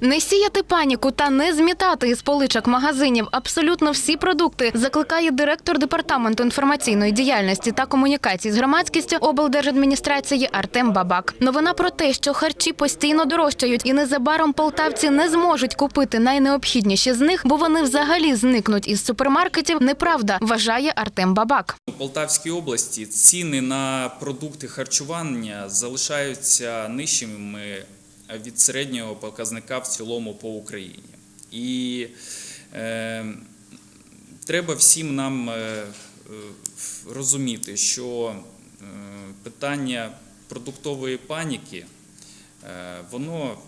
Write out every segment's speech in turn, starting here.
Не сіяти паніку та не змітати із поличок магазинів абсолютно всі продукти закликає директор департаменту інформаційної діяльності та комунікацій з громадськістю облдержадміністрації Артем Бабак. Новина про те, що харчі постійно дорожчають, і незабаром полтавці не зможуть купити найнеобхідніші з них, бо вони взагалі зникнуть із супермаркетів. Неправда, вважає Артем Бабак. У Полтавській області ціни на продукти харчування залишаються нижчими від середнього показника в цілому по Україні. І е, треба всім нам е, е, розуміти, що е, питання продуктової паніки, воно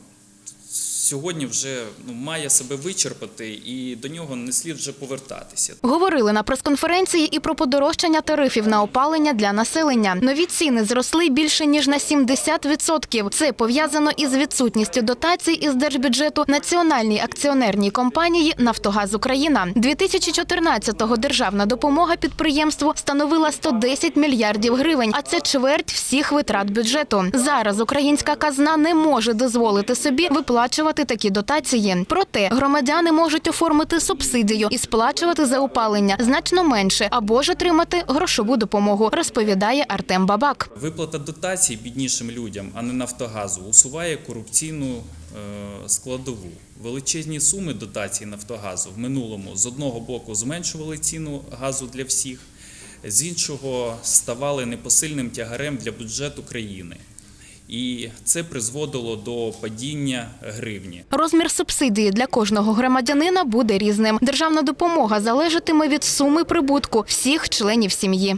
сьогодні вже ну, має себе вичерпати, і до нього не слід вже повертатися. Говорили на прес-конференції і про подорожчання тарифів на опалення для населення. Нові ціни зросли більше ніж на 70%. Це пов'язано із відсутністю дотацій із держбюджету національній акціонерній компанії Нафтогаз Україна. 2014-го державна допомога підприємству становила 110 мільярдів гривень, а це чверть всіх витрат бюджету. Зараз українська казна не може дозволити собі виплачувати такі дотації. Проте громадяни можуть оформити субсидію і сплачувати за опалення значно менше або ж отримати грошову допомогу, розповідає Артем Бабак. Виплата дотацій біднішим людям, а не Нафтогазу, усуває корупційну е, складову. Величезні суми дотацій Нафтогазу в минулому з одного боку зменшували ціну газу для всіх, з іншого ставали непосильним тягарем для бюджету країни. І це призводило до падіння гривні. Розмір субсидії для кожного громадянина буде різним. Державна допомога залежатиме від суми прибутку всіх членів сім'ї.